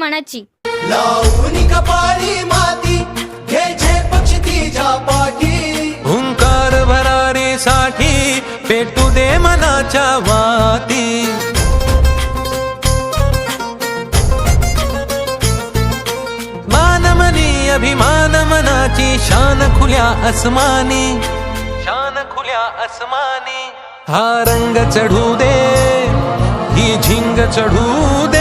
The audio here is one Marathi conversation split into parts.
मनाची. लावून कपाळी माती घे पक्ष तिच्या पाठी. हुंकार भरारीसाठी पेटू दे मनाच्या वाती. मानमनी अभिमान मनाची शान खुल्या अस्मानी शान खुल्या अस्मानी हा रंग चढू दे ही झिंग चढू दे.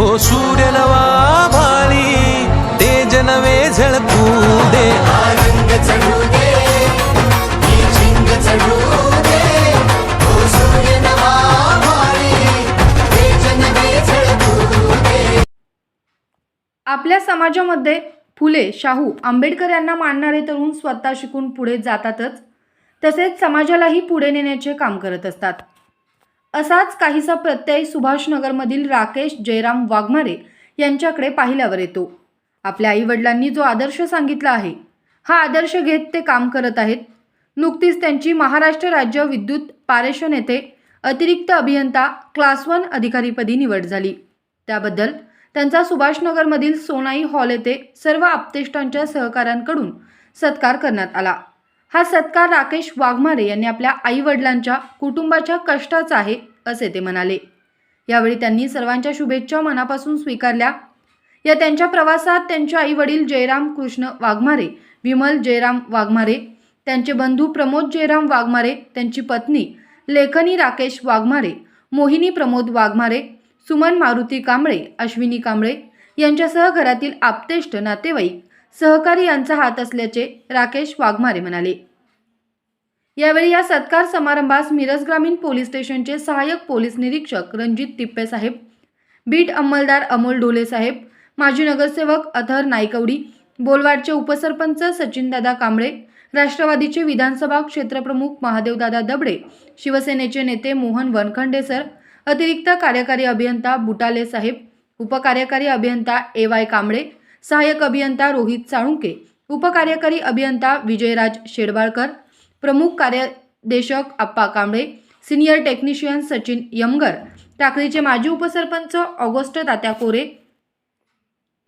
हो सूर्य नवा भाळी तेज नवे झळकू दे. चढू ही झिंग चढू तेज नवे झळकू दे. आपल्या समाजामध्ये फुले शाहू आंबेडकर यांना मानणारे तरुण स्वतः शिकून पुढे जातातच. तसेच समाजालाही पुढे नेण्याचे काम करत असतात. असाच काहीसा प्रत्यय सुभाषनगरमधील राकेश जयराम वाघमारे यांच्याकडे पाहिल्यावर येतो. आपल्या आईवडिलांनी जो आदर्श सांगितला आहे हा आदर्श घेत ते काम करत आहेत. नुकतीच त्यांची महाराष्ट्र राज्य विद्युत पारेषण येथे अतिरिक्त अभियंता क्लास वन अधिकारीपदी निवड झाली. त्याबद्दल त्यांचा सुभाषनगरमधील सोनाई हॉल येथे सर्व आप्तेष्टांच्या सहकाऱ्यांकडून सत्कार करण्यात आला. हा सत्कार राकेश वाघमारे यांनी आपल्या आईवडिलांच्या कुटुंबाच्या कष्टाचा आहे असे ते म्हणाले. यावेळी त्यांनी सर्वांच्या शुभेच्छा मनापासून स्वीकारल्या. या त्यांच्या प्रवासात त्यांचे आईवडील जयराम कृष्ण वाघमारे विमल जयराम वाघमारे त्यांचे बंधू प्रमोद जयराम वाघमारे त्यांची पत्नी लेखनी राकेश वाघमारे मोहिनी प्रमोद वाघमारे सुमन मारुती कांबळे अश्विनी कांबळे यांच्यासह घरातील आप्तेष्ट नातेवाईक सहकारी यांचा हात असल्याचे राकेश वाघमारे म्हणाले. यावेळी या सत्कार समारंभास मिरज ग्रामीण पोलीस स्टेशनचे सहाय्यक पोलीस निरीक्षक रणजित तिप्पे साहेब बीट अंमलदार अमोल डोले साहेब माजी नगरसेवक अथर नायकवडी बोलवाडचे उपसरपंच सचिनदादा कांबळे राष्ट्रवादीचे विधानसभा क्षेत्रप्रमुख महादेवदादा दबडे शिवसेनेचे नेते मोहन वनखंडे सर अतिरिक्त कार्यकारी अभियंता बुटाले साहेब उपकार्यकारी अभियंता ए वाय कांबळे सहाय्यक अभियंता रोहित साळुंके उपकार्यकारी अभियंता विजयराज शेडबाळकर प्रमुख कार्यदेशक आप्पा कांबळे सिनियर टेक्निशियन सचिन यमगर टाकळीचे माजी उपसरपंच ऑगस्ट तात्या कोरे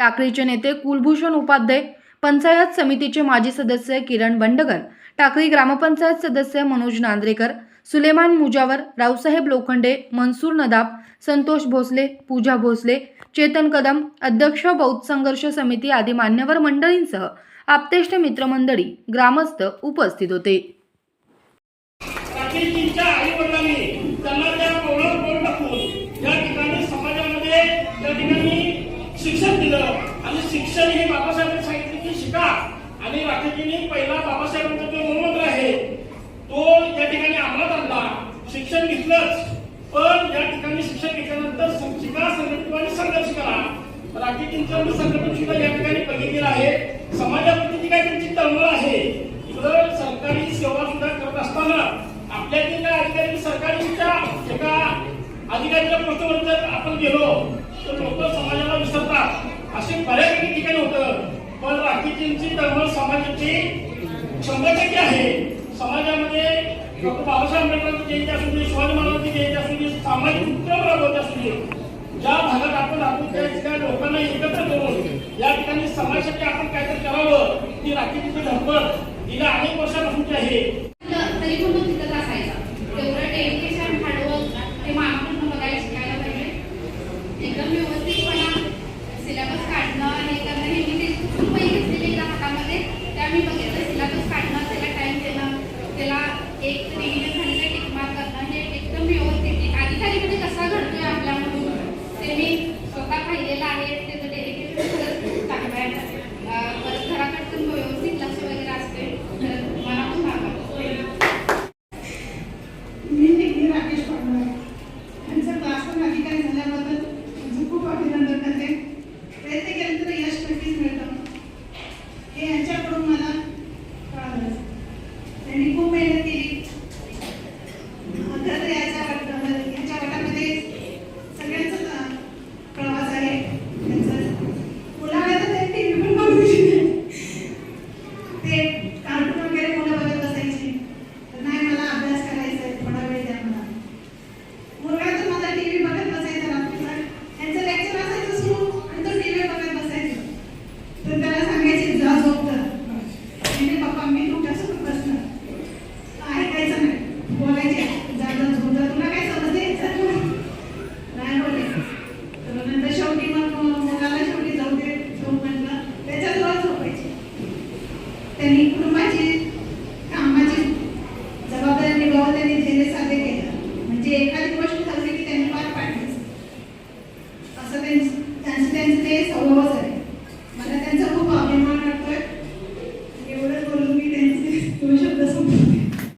टाकळीचे नेते कुलभूषण उपाध्याय पंचायत समितीचे माजी सदस्य किरण बंडगर टाकळी ग्रामपंचायत सदस्य मनोज नांद्रेकर सुलेमान मुजावर रावसाहेब लोखंडे मनसूर नदाब संतोष भोसले पूजा भोसले चेतन कदम अध्यक्ष बौद्ध संघर्ष समिती आदी मान्यवर मंडळींसह आप्तेष्ट मित्रमंडळी ग्रामस्थ उपस्थित होते राकेशजींच्या आई वडिलांनी त्यांना त्या कौलावर बोल टाकून या ठिकाणी समाजामध्ये त्या ठिकाणी शिक्षण दिलं आणि शिक्षण हे बाबासाहेबांनी सांगितले की शिका आणि पहिला बाबासाहेबांचा जो मूलमंत्र आहे. तो या ठिकाणी अंमलात आणला शिक्षण घेतलंच. पण या ठिकाणी शिक्षण घेतल्यानंतर सं- शिका संघटित आणि संघर्ष करा. राकेशजींचं संघटन सुद्धा या ठिकाणी बघितलेलं आहे. समाजाप्रती जी काही त्यांची तळमळ आहे इकडं सरकारी सेवा सुद्धा करत असताना आपल्यातील काय अधिकारी सरकारीच्या एका अधिकाऱ्याच्या पोस्टवर जर आपण गेलो तर लोक समाजाला विसरतात. असे बऱ्यापैकी ठिकाणी होतं. पण बाकीची तळमळ समाजाची शंभर टक्के आहे. समाजामध्ये डॉक्टर बाबासाहेब आंबेडकरांची जयंती असू दे शिवाजी महाराजांची जयंती असू दे सामाजिक उपक्रम राबवत असू दे ज्या भागात आपण राहतो त्या ठिकाणी लोकांना एकत्र करून या ठिकाणी समाजासाठी आपण काहीतरी करावं ती राखीची धडपड गेल्या अनेक वर्षापासूनची आहे. तरी पण तो असायचा. तेवढं डेडिकेशन हार्डवर्क ते मागून बघायला शिकायला पाहिजे. एकदम व्यवस्थितपणा सिलेबस काढणं हे करणं मी बघायचं सिलेबस काढणं त्याला टाइम देणं त्याला एक रिव्हिजन झाली तर टिकमार करणं हे एकदम व्यवस्थित अधिकारीमध्ये कसा घडतोय आपला म्हणून ते मी स्वतः पाहिलेलं आहे ते तर खरंच आहे. परत घराकडे व्यवस्थित लक्ष वगैरे असते तर मला पण भाग मी निघली राकेश पाटणार क्लास पण अधिकारी झाल्याबद्दल तुमचं खूप अभिनंदन करते. प्रयत्न केल्यानंतर यश नक्कीच मिळतं. हे यांच्याकडून मला ele começa